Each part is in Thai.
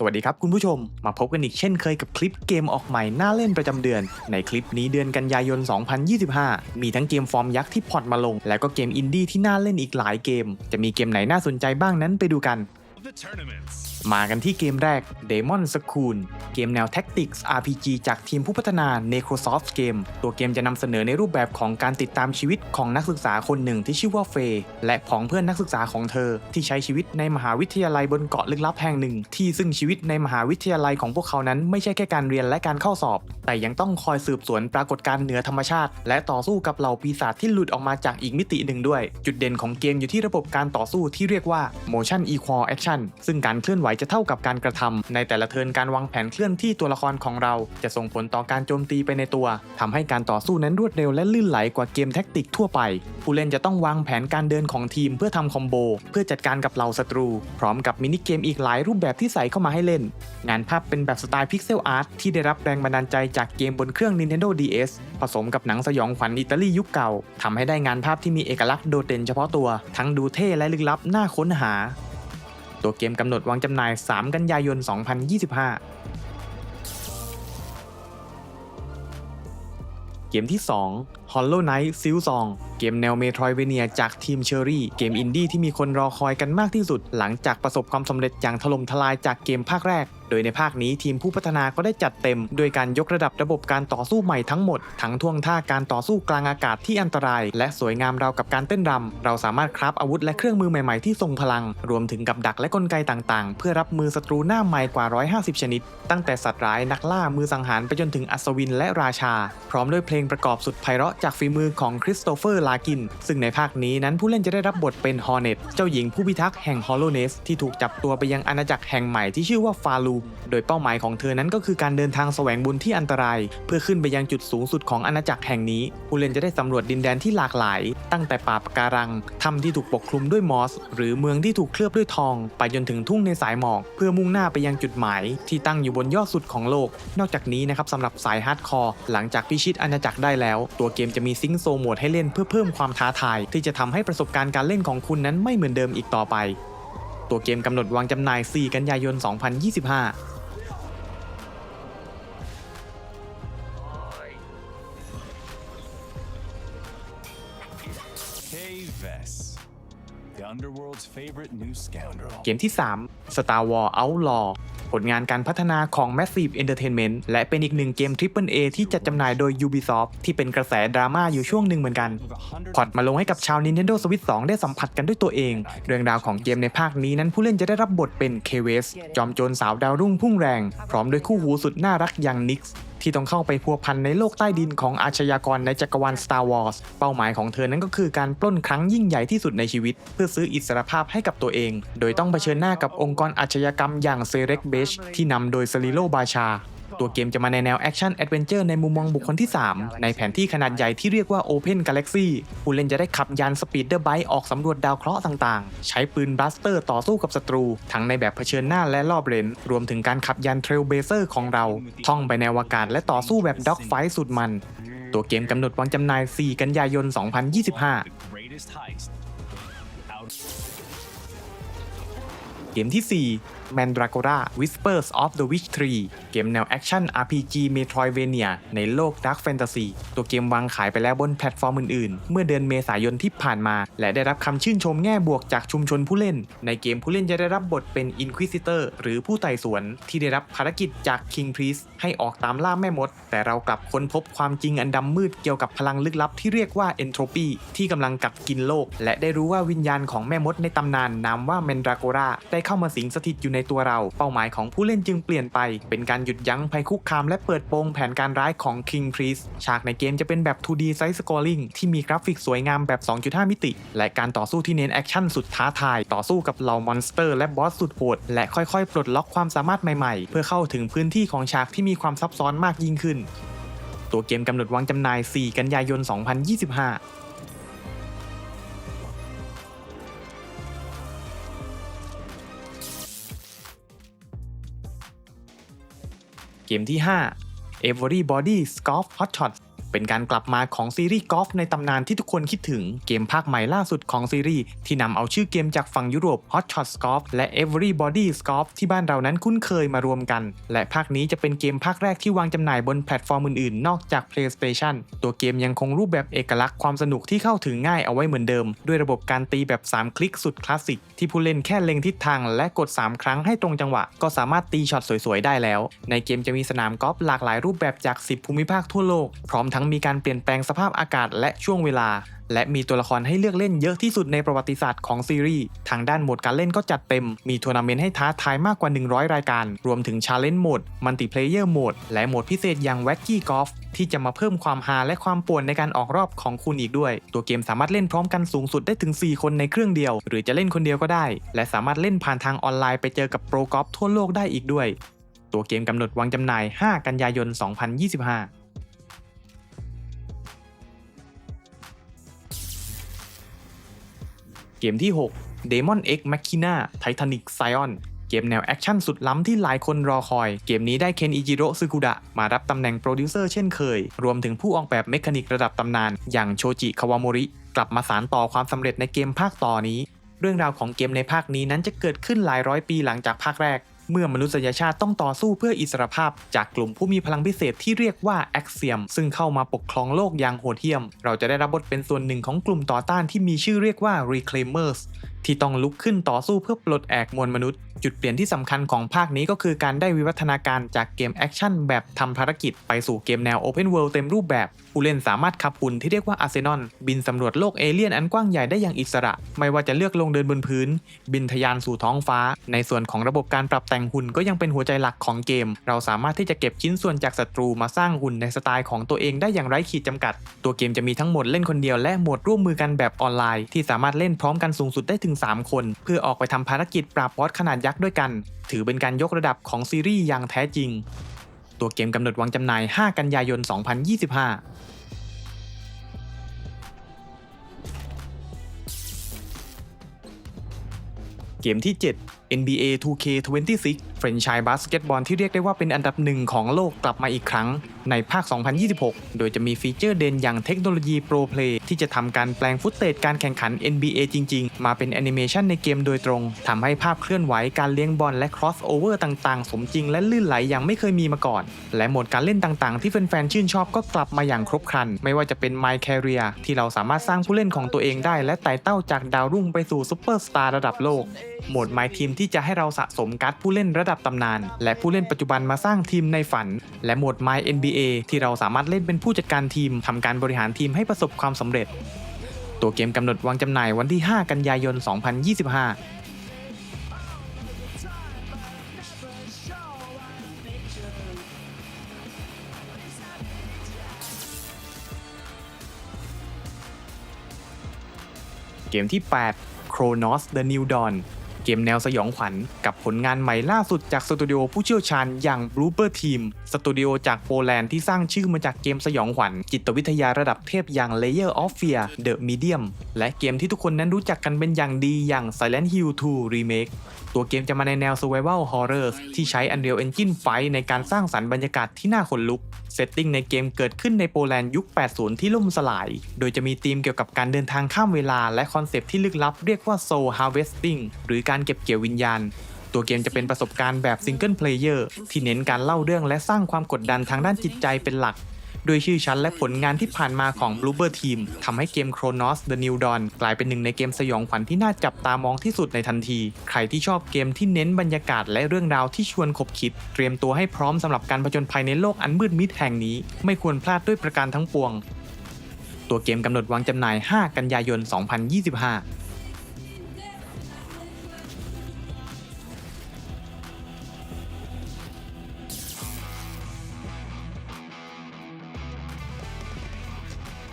สวัสดีครับคุณผู้ชม มาพบกันอีกเช่นเคยกับคลิปเกมออกใหม่น่าเล่นประจำเดือน ในคลิปนี้เดือนกันยายน 2025 มีทั้งเกมฟอร์มยักษ์ที่พอร์ตมาลง แล้วก็เกมอินดี้ที่น่าเล่นอีกหลายเกม จะมีเกมไหนน่าสนใจบ้างนั้นไปดูกัน มากันที่เกมแรก Demon School เกมแนว Tactics RPG จากทีมผู้พัฒนา Necrosoft Game ตัวเกมจะนำเสนอในรูปแบบของการติดตามชีวิตของนักศึกษาคนหนึ่งที่ชื่อว่าเฟย์และผองเพื่อนนักศึกษาของเธอ ที่ใช้ชีวิตในมหาวิทยาลัยบนเกาะลึกลับแห่งหนึ่ง ที่ซึ่งชีวิตในมหาวิทยาลัยของพวกเขานั้นไม่ใช่แค่การเรียนและการเข้าสอบ แต่ยังต้องคอยสืบสวนปรากฏการณ์เหนือธรรมชาติ และต่อสู้กับเหล่าปีศาจที่หลุดออกมาจากอีกมิติหนึ่งด้วย จุดเด่นของเกมอยู่ที่ระบบการต่อสู้ที่เรียกว่า motion equal action ซึ่งการเคลื่อนไหวจะเท่ากับการกระทำในแต่ละเทินการวางแผนเคลื่อนที่ตัวละครของเรา จะส่งผลต่อการโจมตีไปในตัวทำให้การต่อสู้นั้นรวดเร็วและลื่นไหลกว่าเกมแท็กติกทั่วไป ผู้เล่นจะต้องวางแผนการเดินของทีมเพื่อทำคอมโบ เพื่อจัดการกับเหล่าศัตรู พร้อมกับมินิเกมอีกหลายรูปแบบที่ใส่เข้ามาให้เล่น งานภาพเป็นแบบสไตล์พิกเซลอาร์ตที่ได้รับแรงบันดาลใจจากเกมบนเครื่อง Nintendo DS ผสมกับหนังสยองขวัญอิตาลียุคเก่าทำให้ได้งานภาพที่มีเอกลักษณ์โดดเด่นเฉพาะตัว ทั้งดูเท่และลึกลับน่าค้นหา ตัวเกมกำหนดวางจำหน่าย 3 กันยายน 2025 เกมที่ 2 Hollow Knight s i l Song เกมแนวเมโทรเวเนียจากทีมเชอรี่ เกมอินดี้ที่มีคนรอคอยกันมากที่สุด หลังจากประสบความสำเร็จอย่างถล่มทลายจากเกมภาคแรก โดยในภาคนี้ทีมผู้พัฒนาก็ได้จัดเต็ม โดยการยกระดับระบบการต่อสู้ใหม่ทั้งหมด ทั้งท่วงท่าการต่อสู้กลางอากาศที่อันตราย และสวยงามราวกับการเต้นรำเราสามารถคราฟอาวุธและเครื่องมือใหม่ๆที่ทรงพลัง รวมถึงกับดักและกลไกต่างๆ เพื่อรับมือศัตรูหน้าใหม่กว่า 150 ชนิด ตั้งแต่สัตว์ร้ายนักล่ามือสังหารไปจนถึงอัศวินและราชา พร้อมด้วยเพลงประกอบสุดไพเราะจากฝีมือของคริสโตเฟอร์ลากิน ซึ่งในภาคนี้นั้นผู้เล่นจะได้รับบทเป็นฮอร์เน็ตเจ้าหญิงผู้พิทักษ์แห่งฮอลโลเนสที่ถูกจับตัวไปยังอาณาจักรแห่งใหม่ที่ชื่อว่าฟาลูโดยเป้าหมายของเธอนั้นก็คือการเดินทางแสวงบุญที่อันตราย เพื่อขึ้นไปยังจุดสูงสุดของอาณาจักรแห่งนี้ ผู้เล่นจะได้สำรวจดินแดนที่หลากหลาย ตั้งแต่ป่าปะการังถ้ำที่ถูกปกคลุมด้วยมอส หรือเมืองที่ถูกเคลือบด้วยทอง ไปจนถึงทุ่งในสายหมอก เพื่อมุ่งหน้าไปยังจุดหมาย ที่ตั้งอยู่บนยอดสุดของโลก นอกจากนี้นะครับสำหรับสายฮาร์ดคอร์หลังจากพิชิตอาณาจักรได้แล้ว ตัวเกมจะมีซิงค์โซโหมดให้เล่นเพื่อเพิ่มความท้าทาย ที่จะทำให้ประสบการณ์การเล่นของคุณนั้นไม่เหมือนเดิมอีกต่อไป ตัวเกมกำหนดวางจำหน่าย 4 กันยายน 2025 Kay Vess, the underworld's favorite new scoundrel. เกมที่ 3 Star Wars Outlaw ผลงานการพัฒนาของ Massive Entertainment และเป็นอีกหนึ่งเกม Triple A ที่จัดจำหน่ายโดย Ubisoft ที่เป็นกระแสดราม่าอยู่ช่วงหนึ่งเหมือนกันพอดมาลงให้กับชาว Nintendo Switch 2 ได้สัมผัสกันด้วยตัวเอง เรื่องราวของเกมในภาคนี้นั้นผู้เล่นจะได้รับบทเป็นเคเวสจอมโจรสาวดาวรุ่งพุ่งแรง พร้อมด้วยคู่หูสุดน่ารักอย่างนิกส์ ที่ต้องเข้าไปพัวพันในโลกใต้ดินของอาชญากรในจักรวาล Star Wars เป้าหมายของเธอนั้นก็คือการปล้นครั้งยิ่งใหญ่ที่สุดในชีวิต เพื่อซื้ออิสรภาพให้กับตัวเอง โดยต้องเผชิญหน้ากับองค์กรอาชญากรรมอย่างเซเร็กเบชที่นำโดยซริโลบาชา ตัวเกมจะมาในแนวแอคชั่นแอดเวนเจอร์ในมุมมองบุคคลที่ 3 ในแผนที่ขนาดใหญ่ที่เรียกว่า Open Galaxy ผู้เล่นจะได้ขับยานสปีดเดอร์ไบค์ออกสำรวจดาวเคราะห์ต่างๆ ใช้ปืนบลัสเตอร์ต่อสู้กับศัตรู ทั้งในแบบเผชิญหน้าและรอบเลนรวมถึงการขับยานเทรลเบเซอร์ของเรา ท่องไปในอวกาศและต่อสู้แบบด็อกไฟสุดมัน ตัวเกมกำหนดวางจำหน่าย 4 กันยายน 2025 เกมที่ 4 Mandragora Whispers of the Witch Tree เกมแนวแอคชั่น RPG Metroidvania ในโลก Dark Fantasy ตัวเกมวางขายไปแล้วบนแพลตฟอร์มอื่นๆ เมื่อเดือนเมษายนที่ผ่านมา และได้รับคำชื่นชมแง่บวกจากชุมชนผู้เล่น ในเกมผู้เล่นจะได้รับบทเป็น Inquisitor หรือผู้ไต่สวน ที่ได้รับภารกิจจาก King Priest ให้ออกตามล่าแม่มด แต่เรากลับค้นพบความจริงอันดำมืดเกี่ยวกับพลังลึกลับที่เรียกว่า Entropy ที่กำลังกัดกินโลก และได้รู้ว่าวิญญาณของแม่มดในตำนานนามว่า Mandragora ได้เข้ามาสิงสถิตอยู่ในตัวเรา เป้าหมายของผู้เล่นจึงเปลี่ยนไป เป็นการหยุดยั้งภัยคุกคามและเปิดโปงแผนการร้ายของ King Priest ฉากในเกมจะเป็นแบบ 2D side scrolling ที่มีกราฟิกสวยงามแบบ 2.5 มิติ และการต่อสู้ที่เน้นแอคชั่นสุดท้าทาย ต่อสู้กับเหล่ามอนสเตอร์และบอสสุดโหดและค่อยๆ ปลดล็อกความสามารถใหม่ๆ เพื่อเข้าถึงพื้นที่ของฉากที่มีความซับซ้อนมากยิ่งขึ้น ตัวเกมกำหนดวางจำหน่าย 4 กันยายน 2025 เกมที่ 5 Everybody Scoff Hot Shots เป็นการกลับมาของซีรีส์กอล์ฟในตำนานที่ทุกคนคิดถึงเกมภาคใหม่ล่าสุดของซีรีส์ที่นำเอาชื่อเกมจากฝั่งยุโรป Hot Shots Golf และ Everybody Golf ที่บ้านเรานั้นคุ้นเคยมารวมกัน และภาคนี้จะเป็นเกมภาคแรกที่วางจำหน่ายบนแพลตฟอร์มอื่นๆ นอกจาก PlayStation ตัวเกมยังคงรูปแบบเอกลักษณ์ความสนุกที่เข้าถึงง่ายเอาไว้เหมือนเดิม ด้วยระบบการตีแบบ 3 คลิกสุดคลาสสิกที่ผู้เล่นแค่เล็งทิศทางและกด 3 ครั้งให้ตรงจังหวะ ก็สามารถตีช็อตสวยๆได้แล้ว ในเกมจะมีสนามกอล์ฟหลากหลายรูปแบบจาก 10 ภูมิภาคทั่วโลกพร้อมทั้งั้งมีการเปลี่ยนแปลงสภาพอากาศและช่วงเวลา และมีตัวละครให้เลือกเล่นเยอะที่สุดในประวัติศาสตร์ของซีรีส์ ทางด้านโหมดการเล่นก็จัดเต็ม มีทัวร์นาเมนต์ให้ท้าทายมากกว่า 100 รายการ รวมถึงชาเลนจ์โหมด มัลติเพลเยอร์โหมด และโหมดพิเศษอย่าง w ว c กี้กอล์ฟที่จะมาเพิ่มความฮาและความป่วนในการออกรอบของคุณอีกด้วย ตัวเกมสามารถเล่นพร้อมกันสูงสุดได้ถึง 4 คนในเครื่องเดียว หรือจะเล่นคนเดียวก็ได้ และสามารถเล่นผ่านทางออนไลน์ไปเจอกับโปรกอล์ฟทั่วโลกได้อีกด้วย ตัวเกมกำหนดวางจำหน่าย 5 กันยายน 2025 เกมที่ 6 Demon X Machina Titanic Zion เกมแนวแอคชั่นสุดล้ำที่หลายคนรอคอย เกมนี้ได้เคนอิจิโร่ซึกุดะมารับตำแหน่งโปรดิวเซอร์เช่นเคย รวมถึงผู้ออกแบบเมคานิกระดับตำนาน อย่างโชจิคาวามริ กลับมาสานต่อความสำเร็จในเกมภาคต่อนี้ เรื่องราวของเกมในภาคนี้นั้นจะเกิดขึ้นหลายร้อยปีหลังจากภาคแรก เมื่อมนุษยชาติต้องต่อสู้เพื่ออิสรภาพ จากกลุ่มผู้มีพลังพิเศษที่เรียกว่าแอคเซียม ซึ่งเข้ามาปกครองโลกอย่างโหดเหี้ยม เราจะได้รับบทเป็นส่วนหนึ่งของกลุ่มต่อต้านที่มีชื่อเรียกว่า Reclaimers ที่ต้องลุกขึ้นต่อสู้เพื่อปลดแอกมวลมนุษย์ จุดเปลี่ยนที่สำคัญของภาคนี้ก็คือการได้วิวัฒนาการจากเกมแอคชั่นแบบทำภารกิจไปสู่เกมแนว Open World เต็มรูปแบบ ผู้เล่นสามารถขับหุ่นที่เรียกว่าอาร์เซนอลบินสำรวจโลกเอเลี่ยนอันกว้างใหญ่ได้อย่างอิสระ ไม่ว่าจะเลือกลงเดินบนพื้น บินทะยานสู่ท้องฟ้า ในส่วนของระบบการปรับแต่งหุ่นก็ยังเป็นหัวใจหลักของเกม เราสามารถที่จะเก็บชิ้นส่วนจากศัตรูมาสร้างหุ่นในสไตล์ของตัวเองได้อย่างไร้ขีดจำกัด ตัวเกมจะมีทั้งหมดเล่นคนเดียวและโหมดร่วมมือกันแบบออนไลน์ที่สามารถเล่นพร้อมกันสูงสุดได้ถึง3 คน เพื่อออกไปทำภารกิจปราบบอสขนาดยักษ์ด้วยกัน ถือเป็นการยกระดับของซีรีส์อย่างแท้จริง ตัวเกมกำหนดวางจำหน่าย 5 กันยายน 2025เกมที่ 7 NBA 2K26 เฟรนช์ชายบาสเกตบอลที่เรียกได้ว่าเป็นอันดับหนึ่งของโลกกลับมาอีกครั้งในภาค 2026 โดยจะมีฟีเจอร์เด่นอย่างเทคโนโลยีโปรเพลย์ที่จะทำการแปลงฟุตเตจการแข่งขัน NBA จริง ๆ มาเป็นแอนิเมชันในเกมโดยตรง ทำให้ภาพเคลื่อนไหวการเลี้ยงบอลและครอสโอเวอร์ต่างๆ สมจริงและลื่นไหลอย่างไม่เคยมีมาก่อน และโหมดการเล่นต่างๆ ที่แฟนๆ ชื่นชอบก็กลับมาอย่างครบครัน ไม่ว่าจะเป็น My Career ที่เราสามารถสร้างผู้เล่นของตัวเองได้ และไต่เต้าจากดาวรุ่งไปสู่ซูเปอร์สตาร์ระดับโลก โหมด My Team ที่จะให้เราสะสมการ์ดผู้เล่นระดับตำนาน และผู้เล่นปัจจุบันมาสร้างทีมในฝัน และโหมด My NBA ที่เราสามารถเล่นเป็นผู้จัดการทีมทำการบริหารทีมให้ประสบความสำเร็จ ตัวเกมกำหนดวางจำหน่ายวันที่ 5 กันยายน 2025เกมที่ 8 Chronos The New Dawn กมแนวสยองขวัญกับผลงานใหม่ล่าสุดจากสตูดิโอผู้เชี่ยวชาญอย่าง Blooper Team สตูดิโอจากโปแลนด์ที่สร้างชื่อมาจากเกมสยองขวัญจิตวิทยาระดับเทพอย่าง Layer of Fear The Medium และเกมที่ทุกคนนั้นรู้จักกันเป็นอย่างดีอย่าง Silent Hill 2 Remake ตัวเกมจะมาในแนว Survival Horror ที่ใช้ Unreal Engine 5ในการสร้างสรรค์บรรยากาศที่น่าขนลุก เซตติ้งในเกมเกิดขึ้นในโปแลนด์ยุค 80 ที่ล่มสลาย โดยจะมีธีมเกี่ยวกับการเดินทางข้ามเวลา และคอนเซปต์ที่ลึกลับเรียกว่า Soul Harvesting หรือการเก็บเกี่ยววิญญาณตัวเกมจะเป็นประสบการณ์แบบซิงเกิลเพลเยอร์ที่เน้นการเล่าเรื่องและสร้างความกดดันทางด้านจิตใจเป็นหลัก โดยชื่อชั้นและผลงานที่ผ่านมาของ Bloober Team ทำให้เกม Chronos The New Dawn กลายเป็นหนึ่งในเกมสยองขวัญที่น่าจับตามองที่สุดในทันที ใครที่ชอบเกมที่เน้นบรรยากาศและเรื่องราวที่ชวนขบคิด เตรียมตัวให้พร้อมสำหรับการผจญภัยในโลกอันมืดมิดแห่งนี้ ไม่ควรพลาดด้วยประการทั้งปวง ตัวเกมกำหนดวางจำหน่าย 5 กันยายน 2025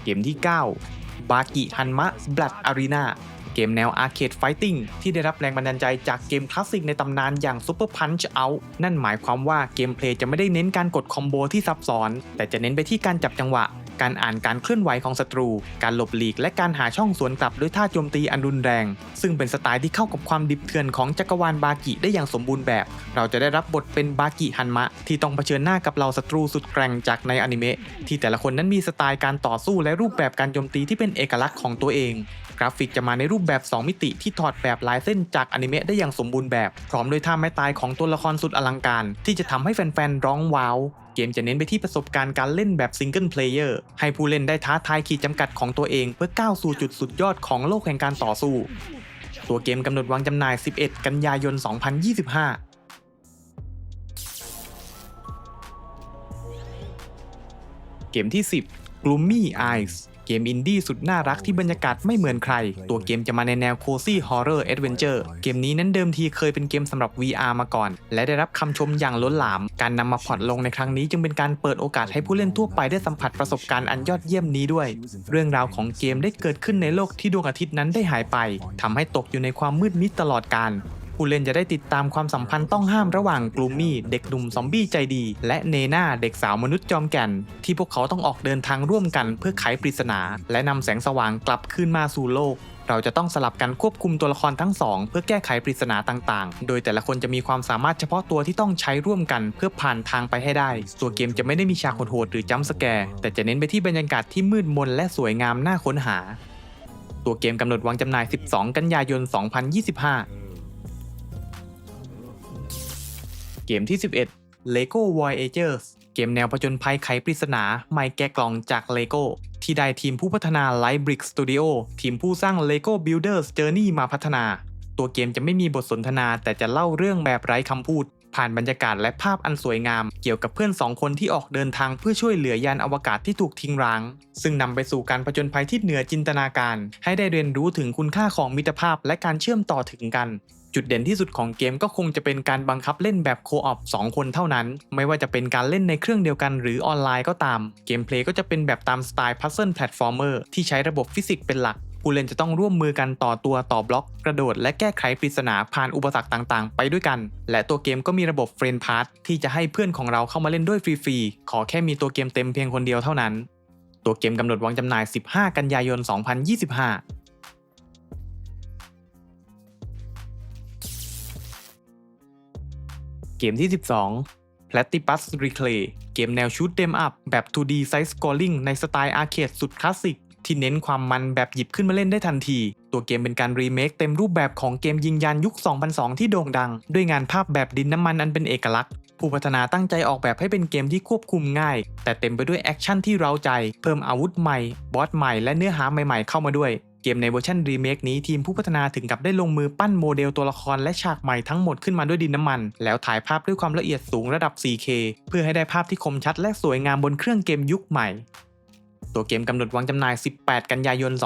เกมที่ 9 บากิฮันมะบลัดอารีนาเกมแนวอาร์เคดไฟติ้งที่ได้รับแรงบันดาลใจจากเกมคลาสสิกในตำนานอย่าง Super Punch Out นั่นหมายความว่าเกมเพลย์จะไม่ได้เน้นการกดคอมโบที่ซับซ้อน แต่จะเน้นไปที่การจับจังหวะ การอ่านการเคลื่อนไหวของศัตรู การหลบหลีกและการหาช่องสวนกลับด้วยท่าโจมตีอันรุนแรง ซึ่งเป็นสไตล์ที่เข้ากับความดิบเถื่อนของจักรวาลบากิได้อย่างสมบูรณ์แบบ เราจะได้รับบทเป็นบากิฮันมะ ที่ต้องเผชิญหน้ากับเหล่าศัตรูสุดแกร่งจากในอนิเมะที่แต่ละคนนั้นมีสไตล์การต่อสู้และรูปแบบการโจมตีที่เป็นเอกลักษณ์ของตัวเอง กราฟิกจะมาในรูปแบบ 2 มิติที่ถอดแบบลายเส้นจากอนิเมะได้อย่างสมบูรณ์แบบ พร้อมด้วยท่าไม้ตายของตัวละครสุดอลังการ ที่จะทำให้แฟนๆ ร้องว้าว เกมจะเน้นไปที่ประสบการณ์การเล่นแบบซิงเกิลเพลเยอร์ให้ผู้เล่นได้ท้าทายขีดจำกัดของตัวเอง เพื่อก้าวสู่จุดสุดยอดของโลกแห่งการต่อสู้ ตัวเกมกำหนดวางจำหน่าย 11 กันยายน 2025เกมที่ 10 Gloomy Eyes เกมอินดี้สุดน่ารักที่บรรยากาศไม่เหมือนใคร ตัวเกมจะมาในแนว Cozy Horror Adventure เจอร์เกมนี้นั้นเดิมทีเคยเป็นเกมสำหรับ VR มาก่อน และได้รับคำชมอย่างล้นหลาม การนำมาพอร์ตลงในครั้งนี้จึงเป็นการเปิดโอกาสให้ผู้เล่นทั่วไปได้สัมผัสประสบการณ์อันยอดเยี่ยมนี้ด้วย เรื่องราวของเกมได้เกิดขึ้นในโลกที่ดวงอาทิตย์นั้นได้หายไปทำให้ตกอยู่ในความมืดมิดตลอดกาล ผู้เล่นจะได้ติดตามความสัมพันธ์ต้องห้ามระหว่างกลูมี่เด็กหนุ่มซอมบี้ใจดี และเนน่าเด็กสาวมนุษย์จอมแก่น ที่พวกเขาต้องออกเดินทางร่วมกันเพื่อไขปริศนา และนำแสงสว่างกลับคืนมาสู่โลกเราจะต้องสลับกันควบคุมตัวละครทั้งสองเพื่อแก้ไขปริศนาต่างๆ โดยแต่ละคนจะมีความสามารถเฉพาะตัวที่ต้องใช้ร่วมกันเพื่อผ่านทางไปให้ได้ ตัวเกมจะไม่ได้มีฉากโหดหรือจัมป์สแกร์แต่จะเน้นไปที่บรรยากาศที่มืดมนและสวยงามน่าค้นหา ตัวเกมกำหนดวางจำหน่าย 12 กันยายน 2025 เกมที่ 11 Lego Voyagers เกมแนวผจญภัยไขปริศนาไม่แกะกล่องจาก Lego ที่ได้ทีมผู้พัฒนา Lightbrick Studio ทีมผู้สร้าง Lego Builders Journey มาพัฒนา ตัวเกมจะไม่มีบทสนทนาแต่จะเล่าเรื่องแบบไร้คำพูด ผ่านบรรยากาศและภาพอันสวยงาม เกี่ยวกับเพื่อนสองคนที่ออกเดินทางเพื่อช่วยเหลือยานอวกาศที่ถูกทิ้งร้าง ซึ่งนำไปสู่การผจญภัยที่เหนือจินตนาการ ให้ได้เรียนรู้ถึงคุณค่าของมิตรภาพและการเชื่อมต่อถึงกัน จุดเด่นที่สุดของเกมก็คงจะเป็นการบังคับเล่นแบบโคออป2คนเท่านั้น ไม่ว่าจะเป็นการเล่นในเครื่องเดียวกันหรือออนไลน์ก็ตาม เกมเพลย์ก็จะเป็นแบบตามสไตล์พัซเซิลแพลตฟอร์เมอร์ที่ใช้ระบบฟิสิกส์เป็นหลักผู้เล่นจะต้องร่วมมือกันต่อตัวต่อบล็อกกระโดด และแก้ไขปริศนาผ่านอุปสรรคต่างๆ ไปด้วยกัน และตัวเกมก็มีระบบเฟรนด์พาร์ทที่จะให้เพื่อนของเราเข้ามาเล่นด้วยฟรีๆ ขอแค่มีตัวเกมเต็มเพียงคนเดียวเท่านั้น ตัวเกมกำหนดวางจำหน่าย 15 กันยายน 2025 เกมที่ 12 Platypus Reclay เกมแนวชูตเดมอัพแบบ 2D Side Scrolling ในสไตล์อาร์เคดสุดคลาสสิกที่เน้นความมันแบบหยิบขึ้นมาเล่นได้ทันที ตัวเกมเป็นการรีเมคเต็มรูปแบบของเกมยิงยานยุค 2002 ที่โด่งดัง ด้วยงานภาพแบบดินน้ำมันอันเป็นเอกลักษณ์ ผู้พัฒนาตั้งใจออกแบบให้เป็นเกมที่ควบคุมง่าย แต่เต็มไปด้วยแอคชั่นที่เร้าใจ เพิ่มอาวุธใหม่ บอสใหม่ และเนื้อหาใหม่ๆเข้ามาด้วย เกมในเวอร์ชันรีเมคนี้ทีมผู้พัฒนาถึงกับได้ลงมือปั้นโมเดลตัวละครและฉากใหม่ทั้งหมดขึ้นมาด้วยดินน้ำมัน แล้วถ่ายภาพด้วยความละเอียดสูงระดับ 4K เพื่อให้ได้ภาพที่คมชัดและสวยงามบนเครื่องเกมยุคใหม่ ตัวเกมกำหนดวางจำหน่าย 18 กันยายน 2025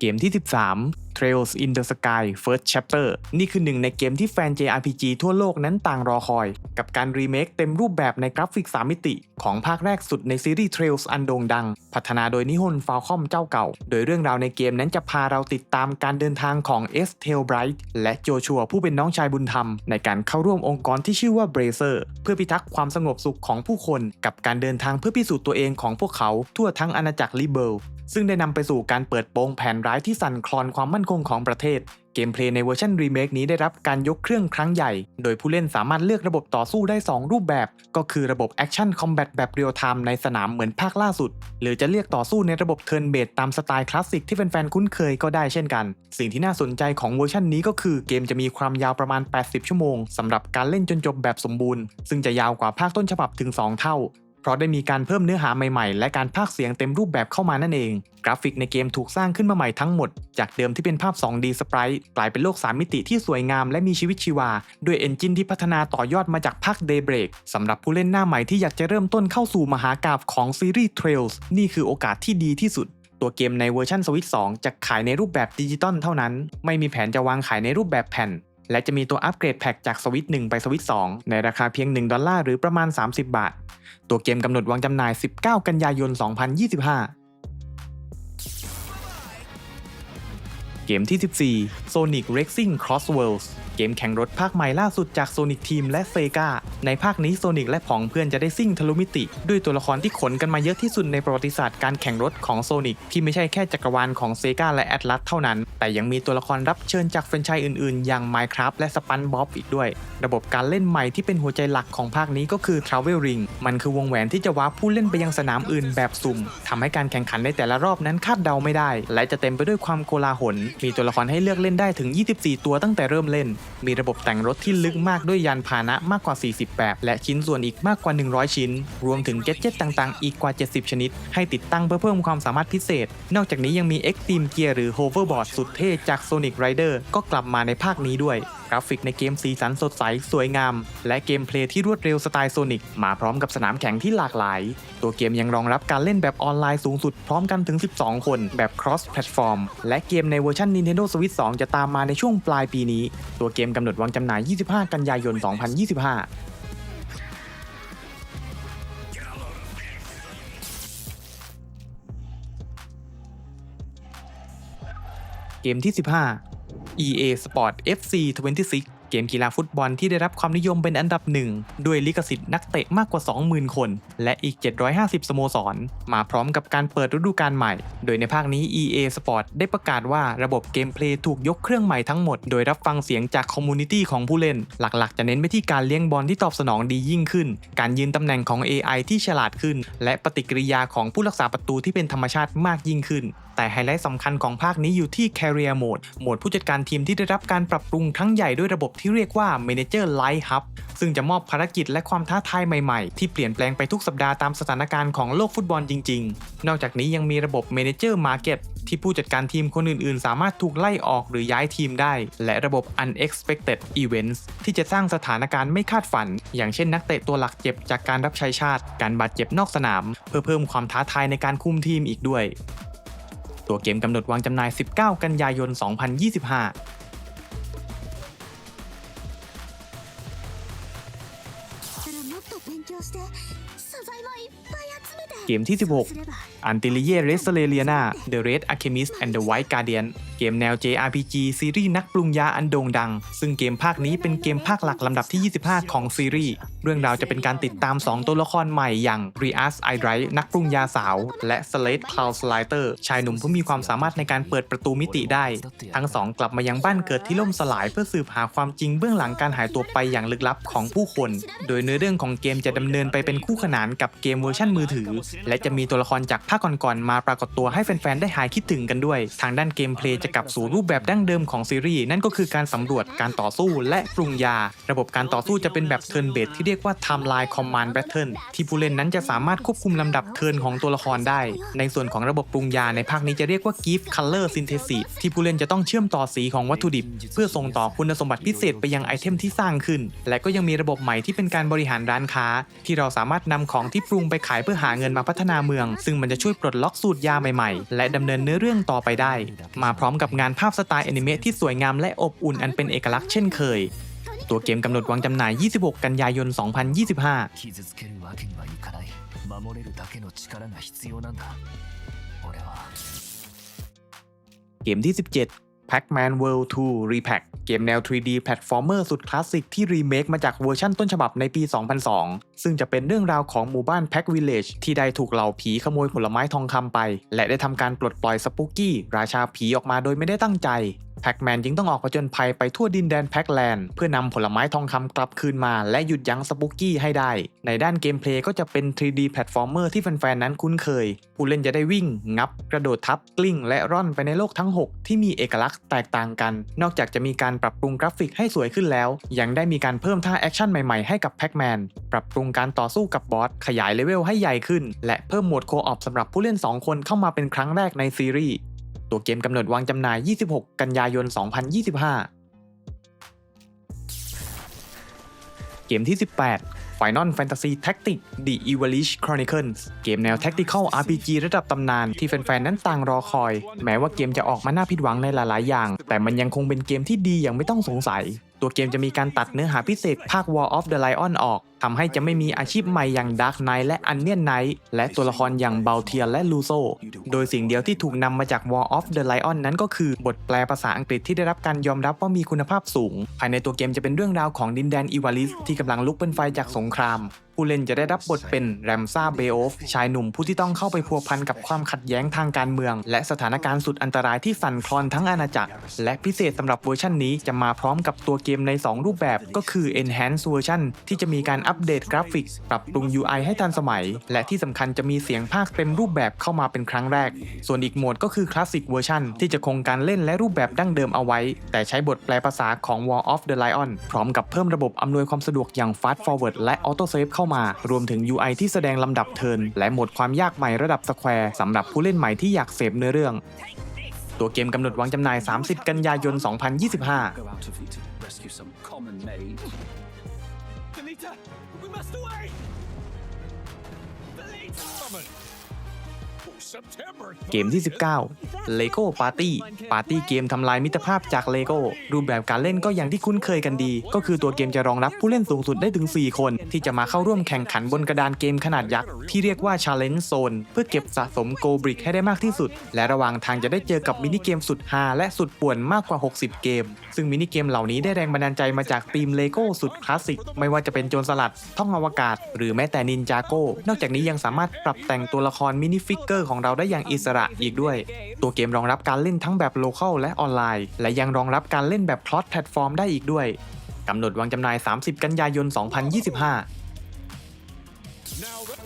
เกมที่ 13 Trails in the Sky First Chapter นี่คือหนึ่งในเกมที่แฟน JRPG ทั่วโลกนั้นต่างรอคอย กับการรีเมคเต็มรูปแบบในกราฟิก 3 มิติ ของภาคแรกสุดในซีรีส์ Trails อันโด่งดัง พัฒนาโดยนิฮนฟาวคอมเจ้าเก่า โดยเรื่องราวในเกมนั้นจะพาเราติดตามการเดินทางของเอสเทลไบรท์และโจชัวผู้เป็นน้องชายบุญธรรม ในการเข้าร่วมองค์กรที่ชื่อว่าเบรเซอร์เพื่อพิทักษ์ความสงบสุขของผู้คน กับการเดินทางเพื่อพิสูจน์ตัวเองของพวกเขาทั่วทั้งอาณาจักรลิเบิลซึ่งได้นำไปสู่การเปิดโปงแผนร้ายที่สั่นคลอนความมั่นคงของประเทศ เกมเพลย์ในเวอร์ชันรีเมคนี้ได้รับการยกเครื่องครั้งใหญ่ โดยผู้เล่นสามารถเลือกระบบต่อสู้ได้ 2 รูปแบบ ก็คือระบบแอคชั่นคอมแบทแบบเรียลไทม์ในสนามเหมือนภาคล่าสุด หรือจะเลือกต่อสู้ในระบบเทิร์นเบสตามสไตล์คลาสสิกที่แฟนๆคุ้นเคยก็ได้เช่นกัน สิ่งที่น่าสนใจของเวอร์ชันนี้ก็คือเกมจะมีความยาวประมาณ 80 ชั่วโมงสำหรับการเล่นจนจบแบบสมบูรณ์ ซึ่งจะยาวกว่าภาคต้นฉบับถึง 2 เท่า เพราะได้มีการเพิ่มเนื้อหาใหม่ๆ และการพากเสียงเต็มรูปแบบเข้ามานั่นเอง กราฟิกในเกมถูกสร้างขึ้นมาใหม่ทั้งหมด จากเดิมที่เป็นภาพ 2D สไปร์กลายเป็นโลก 3 มิติที่สวยงามและมีชีวิตชีวา ด้วยเอนจินที่พัฒนาต่อยอดมาจากภาค Daybreak สำหรับผู้เล่นหน้าใหม่ที่อยากจะเริ่มต้นเข้าสู่มหากาพย์ของซีรีส์ Trails นี่คือโอกาสที่ดีที่สุด ตัวเกมในเวอร์ชันสวิต2จะขายในรูปแบบดิจิตอลเท่านั้น ไม่มีแผนจะวางขายในรูปแบบแผ่น และจะมีตัวอัปเกรดแพ็กจากสวิต1ไปสวิต2ในราคาเพียง 1 ดอลลาร์หรือประมาณ 30 บาท ตัวเกมกำหนดวางจำหน่าย 19 กันยายน 2025 เกมที่ 14 Sonic Racing Cross Worlds เกมแข่งรถภาคใหม่ล่าสุดจาก Sonic Team และ Sega ในภาคนี้ Sonic และผองเพื่อนจะได้ซิ่งทะลุมิติ ด้วยตัวละครที่ขนกันมาเยอะที่สุดในประวัติศาสตร์การแข่งรถของ Sonic ที่ไม่ใช่แค่จักรวาลของ Sega และ Atlas เท่านั้น แต่ยังมีตัวละครรับเชิญจากแฟรนไชส์อื่นๆ อย่าง Minecraft และ SpongeBob อีกด้วย ระบบการเล่นใหม่ที่เป็นหัวใจหลักของภาคนี้ก็คือ Travel Ring มันคือวงแหวนที่จะว้าผู้เล่นไปยังสนามอื่นแบบสุ่มทำให้การแข่งขันในแต่ละรอบนั้นคาดเดาไม่ได้ และจะเต็มไปด้วยความโกลาหลมีตัวละครให้เลือกเล่นได้ถึง 24 ตัวตั้งแต่เริ่มเล่นมีระบบแต่งรถที่ลึกมากด้วยยานพาหนะมากกว่า 40 แบบ และชิ้นส่วนอีกมากกว่า 100 ชิ้น รวมถึงแกดเจ็ตต่างๆ อีกกว่า 70 ชนิด ให้ติดตั้งเพื่อเพิ่มความสามารถพิเศษ นอกจากนี้ยังมี Extreme Gear หรือ Hoverboard สุดเท่จาก Sonic Rider ก็กลับมาในภาคนี้ด้วย ราฟิกในเกมสีสันสดใสสวยงาม และเกมเพลย์ที่รวดเร็วสไตล์โซนิกมาพร้อมกับสนามแข่งที่หลากหลาย ตัวเกมยังรองรับการเล่นแบบออนไลน์สูงสุดพร้อมกันถึง 12 คนแบบ cross platform และเกมในเวอร์ชัน Nintendo Switch 2 จะตามมาในช่วงปลายปีนี้ ตัวเกมกำหนดวางจำหน่าย 25 กันยายน 2025เกมที่ 15 EA Sport FC 26 เกมกีฬาฟุตบอลที่ได้รับความนิยมเป็นอันดับหนึ่งด้วยลิขสิทธิ์นักเตะมากกว่า 20,000 คน และอีก 750 สโมสร มาพร้อมกับการเปิดฤดูกาลใหม่ โดยในภาคนี้ EA Sport ได้ประกาศว่าระบบเกมเพลย์ถูกยกเครื่องใหม่ทั้งหมด โดยรับฟังเสียงจากคอมมูนิตี้ของผู้เล่น หลักๆ จะเน้นไปที่การเลี้ยงบอลที่ตอบสนองดียิ่งขึ้น การยืนตำแหน่งของ AI ที่ฉลาดขึ้น และปฏิกิริยาของผู้รักษาประตูที่เป็นธรรมชาติมากยิ่งขึ้น แต่ไฮไลท์สำคัญของภาคนี้อยู่ที่ Career Mode โหมดผู้จัดการทีมที่ได้รับการปรับปรุงครั้งใหญ่ด้วยระบบที่เรียกว่า Manager Light Hub ซึ่งจะมอบภารกิจและความท้าทายใหม่ๆ ที่เปลี่ยนแปลงไปทุกสัปดาห์ตามสถานการณ์ของโลกฟุตบอลจริงๆ นอกจากนี้ยังมีระบบ Manager Market ที่ผู้จัดการทีมคนอื่นๆ สามารถถูกไล่ออกหรือย้ายทีมได้ และระบบ Unexpected Events ที่จะสร้างสถานการณ์ไม่คาดฝัน อย่างเช่นนักเตะตัวหลักเจ็บจากการรับใช้ชาติ การบาดเจ็บนอกสนาม เพื่อเพิ่มความท้าทายในการคุมทีมอีกด้วย ตัวเกมกำหนดวางจำหน่าย 19 กันยายน 2025เกมที่ 16 Antilie r e s t a l e r i a n a The Red Alchemist and the White Guardian เกมแนว JRPG ซีรีส์นักปรุงยาอันโด่งดัง ซึ่งเกมภาคนี้เป็นเกมภาคหลักลำดับที่ 25 ของซีรีส์ เรื่องราวจะเป็นการติดตาม 2 ตัวละครใหม่อย่าง Rias i d r i นักปรุงยาสาว และ Slade Cloud Slider ชายหนุ่มผู้มีความสามารถในการเปิดประตูมิติได้ ทั้งสองกลับมายังบ้านเกิดที่ล่มสลายเพื่อสืบหาความจริงเบื้องหลังการหายตัวไปอย่างลึกลับของผู้คน โดยเนื้อเรื่องของเกมจะดำเนินไปเป็นคู่ขนานกับเกมเวอร์ชันมือถือ และจะมีตัวละครจากภาคก่อนๆมาปรากฏตัวให้แฟนๆได้หายคิดถึงกันด้วย ทางด้านเกมเพลย์จะกลับสู่รูปแบบดั้งเดิมของซีรีส์นั่นก็คือการสำรวจการต่อสู้และปรุงยา ระบบการต่อสู้จะเป็นแบบเทิร์นเบสที่เรียกว่า Timeline Command Battle ที่ผู้เล่นนั้นจะสามารถควบคุมลำดับเทิร์นของตัวละครได้ ในส่วนของระบบปรุงยาในภาคนี้จะเรียกว่า Gift Color Synthesis ที่ผู้เล่นจะต้องเชื่อมต่อสีของวัตถุดิบ เพื่อส่งต่อคุณสมบัติพิเศษไปยังไอเทมที่สร้างขึ้น และก็ยังมีระบบใหม่ที่เป็นการบริหารร้านค้า ที่เราสามารถนำของที่ปรุงไปขายเพื่อหาเงินมาพัฒนาเมือง ซึ่งมันจะช่วยปลดล็อกสูตรยาใหม่ๆ และดำเนินเนื้อเรื่องต่อไปได้ มาพร้อม้อมกับงานภาพสไตล์แอนิเมะที่สวยงามและอบอุ่นอันเป็นเอกลักษณ์เช่นเคย ตัวเกมกำหนดวางจำหน่าย 26 กันยายน 2025 เกมที่ 17 Pac-Man World 2 Repack เกมแนว 3D Platformer สุดคลาสสิกที่รีเมคมาจากเวอร์ชั่นต้นฉบับในปี 2002 ซึ่งจะเป็นเรื่องราวของหมู่บ้าน Pac Village ที่ได้ถูกเหล่าผีขโมยผลไม้ทองคำไป และได้ทำการปลดปล่อยสปุกกี้ ราชาผีออกมาโดยไม่ได้ตั้งใจแพ็กแมนจึงต้องออกผจญภัยไปทั่วดินแดนแพ็กแลนด์เพื่อนำผลไม้ทองคำกลับคืนมาและหยุดยั้งสปุกกี้ให้ได้ ในด้านเกมเพลย์ก็จะเป็น 3D Platformer ที่แฟนๆ นั้นคุ้นเคย ผู้เล่นจะได้วิ่ง งับ กระโดดทับกลิ้ง และร่อนไปในโลกทั้ง 6 ที่มีเอกลักษณ์แตกต่างกัน นอกจากจะมีการปรับปรุงกราฟิกให้สวยขึ้นแล้ว ยังได้มีการเพิ่มท่าแอคชั่นใหม่ๆให้กับแพ็กแมนปรับปรุงการต่อสู้กับบอสขยายเลเวลให้ใหญ่ขึ้น และเพิ่มโหมดโคออปสำหรับผู้เล่น 2 คนเข้ามาเป็นครั้งแรกในซีรีส์ตัวเกมกำหนดวางจำหน่าย 26 กันยายน 2025 เกมที่ 18 Final Fantasy Tactics The Evilish Chronicles เกมแนว Tactical RPG ระดับตำนานที่แฟนๆ นั้นต่างรอคอย แม้ว่าเกมจะออกมาน่าผิดหวังในหลายๆ อย่าง แต่มันยังคงเป็นเกมที่ดีอย่างไม่ต้องสงสัยตตัวเกมจะมีการตัดเนื้อหาพิเศษภาค War of the Lion ออก ทำให้จะไม่มีอาชีพใหม่อย่าง Dark Knight และ Onion Knight และตัวละครอย่างเบลเทียและลูโซ โดยสิ่งเดียวที่ถูกนำมาจาก War of the Lion นั้นก็คือบทแปลภาษาอังกฤษที่ได้รับการยอมรับว่ามีคุณภาพสูง ภายในตัวเกมจะเป็นเรื่องราวของดินแดนอีวาลิสที่กำลังลุกเป็นไฟจากสงครามผู้เล่นจะได้รับบทเป็นแรมซ่าเบโอฟชายหนุ่มผู้ที่ต้องเข้าไปพัวพันกับความขัดแย้งทางการเมือง และสถานการณ์สุดอันตรายที่สั่นคลอนทั้งอาณาจักร และพิเศษสำหรับเวอร์ชันนี้จะมาพร้อมกับตัวเกมใน 2 รูปแบบก็คือ Enhanced Version ที่จะมีการอัปปเดตกราฟิก ปรับปรุง UI ให้ทันสมัย และที่สำคัญจะมีเสียงภาคเต็มรูปแบบเข้ามาเป็นครั้งแรก ส่วนอีกโหมดก็คือ Classic Version ที่จะคงการเล่นและรูปแบบดั้งเดิมเอาไว้ แต่ใช้บทแปลภาษาของ War of the Lion พร้อมกับเพิ่มระบบอำนวยความสะดวกอย่าง Fast Forward และ Auto Save เข้ามา รวมถึง UI ที่แสดงลำดับเทินและโหมดความยากใหม่ระดับสแควร์สำหรับผู้เล่นใหม่ที่อยากเสพเนื้อเรื่อง ตัวเกมกำหนดวางจำหน่าย 30 กันยายน 2025 We must away! Belita! Summon! เกมที่ 19 Lego Party ปาร์ตี้เกมทำลายมิตรภาพจาก Lego รูปแบบการเล่นก็อย่างที่คุ้นเคยกันดี ก็คือตัวเกมจะรองรับผู้เล่นสูงสุดได้ถึง 4 คน ที่จะมาเข้าร่วมแข่งขันบนกระดานเกมขนาดยักษ์ ที่เรียกว่า Challenge Zone เพื่อเก็บสะสมโกบริกให้ได้มากที่สุด และระหว่างทางจะได้เจอกับมินิเกมสุดฮาและสุดป่วนมากกว่า 60 เกม ซึ่งมินิเกมเหล่านี้ได้แรงบันดาลใจมาจากธีม Lego สุดคลาสสิกไม่ว่าจะเป็นโจรสลัดท่องอวกาศ หรือแม้แต่นินจาโก้นอกจากนี้ยังสามารถปรับแต่งตัวละครมินิฟิกเกอร์ของเราได้อย่างอิสระอีกด้วย ตัวเกมรองรับการเล่นทั้งแบบโลเคอลและออนไลน์ และยังรองรับการเล่นแบบคลอสแพลตฟอร์มได้อีกด้วยกำหนดวางจำหน่าย 30 กันยายน 2025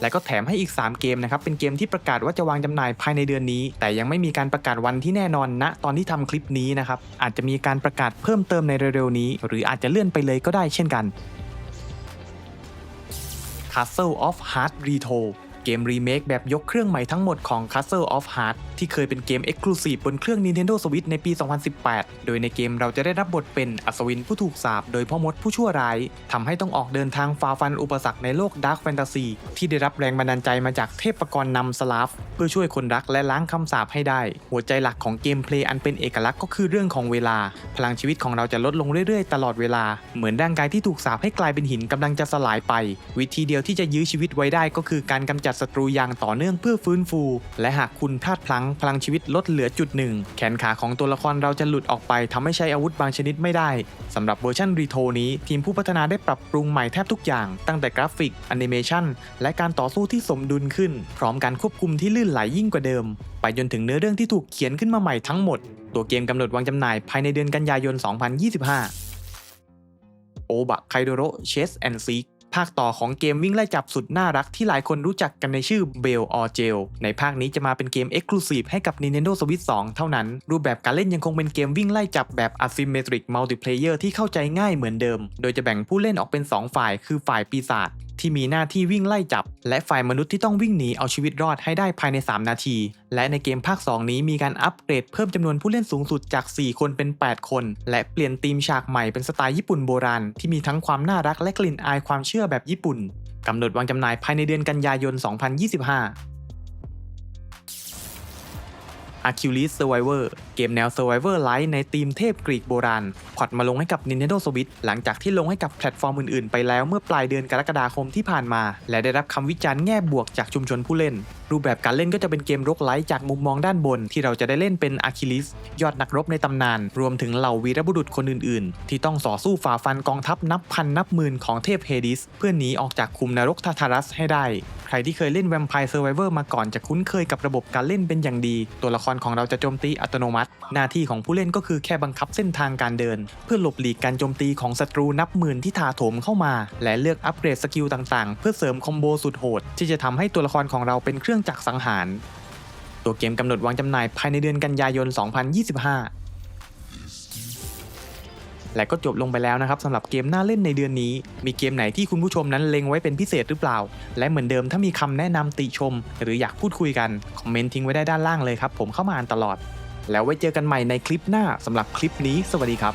และก็แถมให้อีก 3 เกมนะครับ เป็นเกมที่ประกาศว่าจะวางจำหน่ายภายในเดือนนี้ แต่ยังไม่มีการประกาศวันที่แน่นอนณตอนที่ทำคลิปนี้นะครับ อาจจะมีการประกาศเพิ่มเติมในเร็วๆนี้ หรืออาจจะเลื่อนไปเลยก็ได้เช่นกัน Castle of Heart Retro เกมรีเมคแบบยกเครื่องใหม่ทั้งหมดของ Castle of Heart ที่เคยเป็นเกม Exclusive บนเครื่อง Nintendo Switch ในปี 2018 โดยในเกมเราจะได้รับบทเป็นอัศวินผู้ถูกสาปโดยพ่อมดผู้ชั่วร้ายทำให้ต้องออกเดินทางฝ่าฟันอุปสรรคในโลก Dark Fantasy ที่ได้รับแรงบันดาลใจมาจากเทพกรนำสลาฟเพื่อช่วยคนรักและล้างคำสาปให้ได้ หัวใจหลักของเกมเพลย์อันเป็นเอกลักษณ์ก็คือเรื่องของเวลา พลังชีวิตของเราจะลดลงเรื่อยๆ ตลอดเวลา เหมือนร่างกายที่ถูกสาปให้กลายเป็นหินกำลังจะสลายไป วิธีเดียวที่จะยื้อชีวิตไว้ได้ก็คือการกำจัดศัตรูอย่างต่อเนื่องเพื่อฟื้นฟู และหากคุณพลาดพลั้งพลังชีวิตลดเหลือจุดหนึ่งแขนขาของตัวละครเราจะหลุดออกไปทำให้ใช้อาวุธบางชนิดไม่ได้สำหรับเวอร์ชันรีโทนี้ทีมผู้พัฒนาได้ปรับปรุงใหม่แทบทุกอย่าง ตั้งแต่กราฟิกแอนิเมชันและการต่อสู้ที่สมดุลขึ้น พร้อมการควบคุมที่ลื่นไหลยิ่งกว่าเดิม ไปจนถึงเนื้อเรื่องที่ถูกเขียนขึ้นมาใหม่ทั้งหมด ตัวเกมกำหนดวางจำหน่ายภายในเดือนกันยายน 2025โอบะไคโดโรเชสแอนด์ซี ภาคต่อของเกมวิ่งไล่จับสุดน่ารักที่หลายคนรู้จักกันในชื่อ Bell or Jail ในภาคนี้จะมาเป็นเกม Exclusive ให้กับ Nintendo Switch 2 เท่านั้น รูปแบบการเล่นยังคงเป็นเกมวิ่งไล่จับแบบ Asymmetric Multiplayer ที่เข้าใจง่ายเหมือนเดิม โดยจะแบ่งผู้เล่นออกเป็น 2 ฝ่าย คือฝ่ายปีศาจ ที่มีหน้าที่วิ่งไล่จับ และฝ่ายมนุษย์ที่ต้องวิ่งหนีเอาชีวิตรอดให้ได้ภายใน 3 นาที และในเกมภาค 2 นี้มีการอัปเกรดเพิ่มจำนวนผู้เล่นสูงสุดจาก 4 คนเป็น 8 คน และเปลี่ยนธีมฉากใหม่เป็นสไตล์ญี่ปุ่นโบราณที่มีทั้งความน่ารักและกลิ่นอายความเชื่อแบบญี่ปุ่นกำหนดวางจำหน่ายภายในเดือนกันยายน 2025 Achilles Survivor เกมแนว Survivor Light ในธีมเทพกรีกโบราณพอร์ตมาลงให้กับ Nintendo Switch หลังจากที่ลงให้กับแพลตฟอร์มอื่นๆ ไปแล้วเมื่อปลายเดือนกรกฎาคมที่ผ่านมา และได้รับคำวิจารณ์แง่บวกจากชุมชนผู้เล่น รูปแบบการเล่นก็จะเป็นเกมรกไลท์จากมุมมองด้านบน ที่เราจะได้เล่นเป็นอะคิลิสยอดนักรบในตำนาน รวมถึงเหล่าวีรบุรุษคนอื่นๆ ที่ต้องต่อสู้ฝ่าฟันกองทัพนับพันนับหมื่นของเทพเฮดิสเพื่อหนีออกจากคุมนรกทาทารัสให้ได้ ใครที่เคยเล่น Vampire Survivor มาก่อนจะคุ้นเคยกับระบบการเล่นเป็นอย่างดี ตัวละครของเราจะโจมตีอัตโนมัติ หน้าที่ของผู้เล่นก็คือแค่บังคับเส้นทางการเดิน เพื่อหลบหลีกการโจมตีของศัตรูนับหมื่นที่ถาโถมเข้ามา และเลือกอัปเกรดสกิลต่างๆ เพื่อเสริมคอมโบสุดโหดที่จะทำให้ตัวละครของเราเป็นเครื่องจักรสังหาร ตัวเกมกำหนดวางจำหน่ายภายในเดือนกันยายน 2025 และก็จบลงไปแล้วนะครับสำหรับเกมน่าเล่นในเดือนนี้ มีเกมไหนที่คุณผู้ชมนั้นเล็งไว้เป็นพิเศษหรือเปล่า และเหมือนเดิมถ้ามีคำแนะนำติชม หรืออยากพูดคุยกันคอมเมนต์ทิ้งไว้ได้ด้านล่างเลยครับผมเข้ามาอ่านตลอด แล้วไว้เจอกันใหม่ในคลิปหน้าสำหรับคลิปนี้ สวัสดีครับ